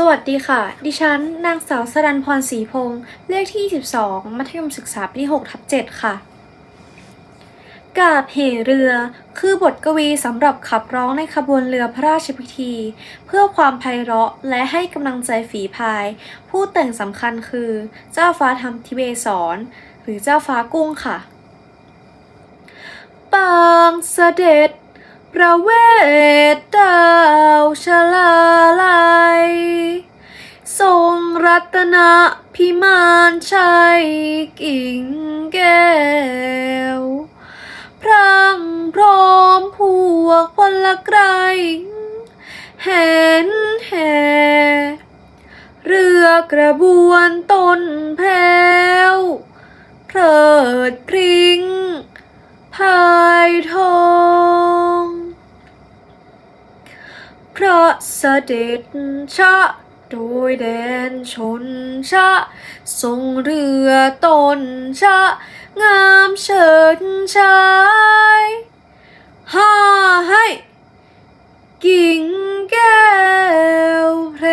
สวัสดีค่ะ ดิฉัน นางสาวสรันพรศรีพงษ์เลขที่ 22 มัธยมศึกษาปีที่6ทับ7ค่ะ กาบเหเรือ คือบทกวีสำหรับขับร้องในขบวนเรือพระราชพิธี เพื่อความไพเราะและให้กำลังใจฝีพาย ผู้แต่งสำคัญคือ เจ้าฟ้าธรรมทิเบศร หรือเจ้าฟ้ากุ้งค่ะ ปางเสด็จ ประเวทดาวชลาลัย ทรงรัตนพิมานชัยกิ่งแก้ว พรังพร้อมพวกพลไกรเห็นแห่เรือกระบวนต้นแพ้วเพลิดพริ้งพายทอง พระเสด็จชะโดยแดนชนชะ ทรงเรือตนชะ งามเฉิดชายห้าให้กิ่งแก้วแพร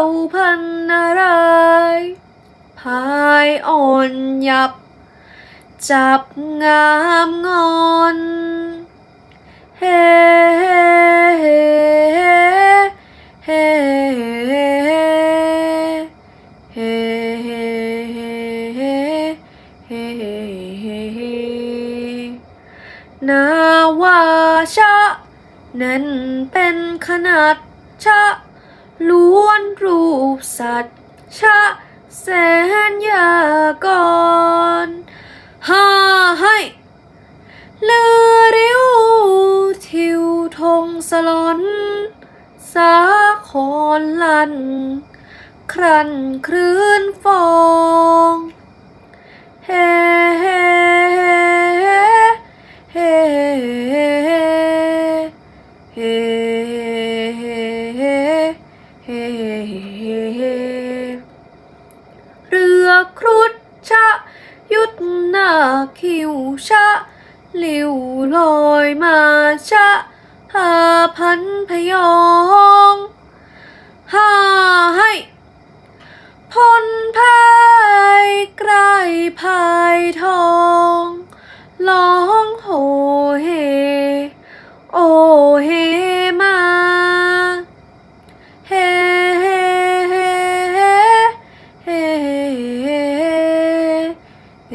วพันนารายพายอ่อนยับ จับงามงอนเฮ นาวาชะ นั้นเป็นขนาดชะ ล้วนรูปสัตว์ ชะ แสนยากรห้าให้เรือริ้วทิวธงสลอน สาครลัน ครันคลื่นฟอง เฮ้เฮ้เฮ้เฮ้เฮ้เฮ้เรือครุฑชะ ยุดหน้าคิวชะหลิวลอยมาชะพาพันพยองห้าให้พลพา ไกลพายทองร้องโหเฮ โอเฮมาเฮเฮเฮเฮเฮเฮ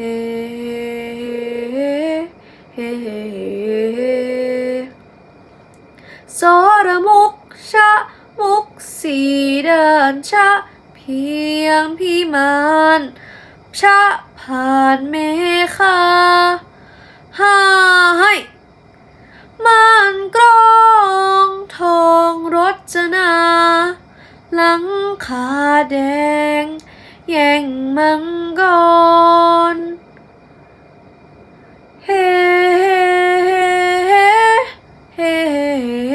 เฮ้สรมุกชะมุกสีเดินชะเพียงพิมาน ชะผ่านเมฆาหาให้มานกรองทองรจนา หลังคาแดง แย่งมังกรเฮ้เฮ้เ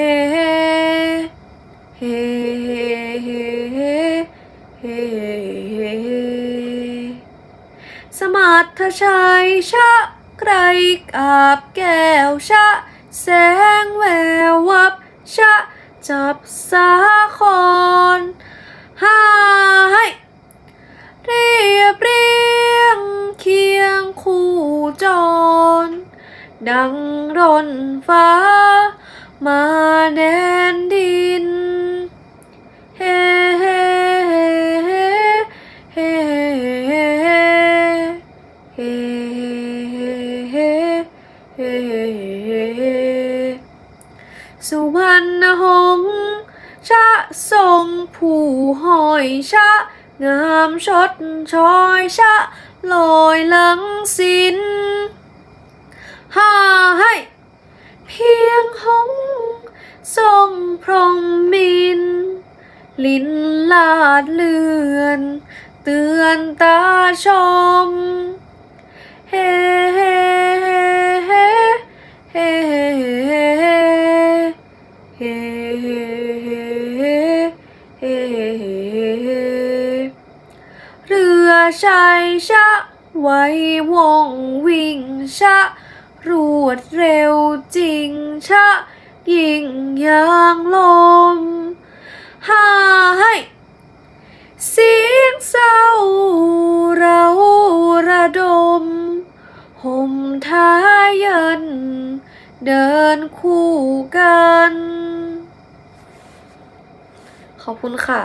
ชัยชะไกรกาบแก้วชะ แสงแวววับชะ จับสาครหายเรียบเรียงเคียงคู่จร ดังร่นฟ้า สุวรรณหงชะทรงผู้หอยชะ งามชดชอยชะ ลอยหลังสินห้าให้เพียงหงทรงพรหมมิน ลิ้นลาดเลือน เตือนตาชม ชัยชะ ไว้วงวิ่งชะ รวดเร็วจริงชะ ยิ่งยางลมห้าให้เสียงเศร้าเราระดมห่มท้ายัน เดินคู่กัน ขอบคุณค่ะ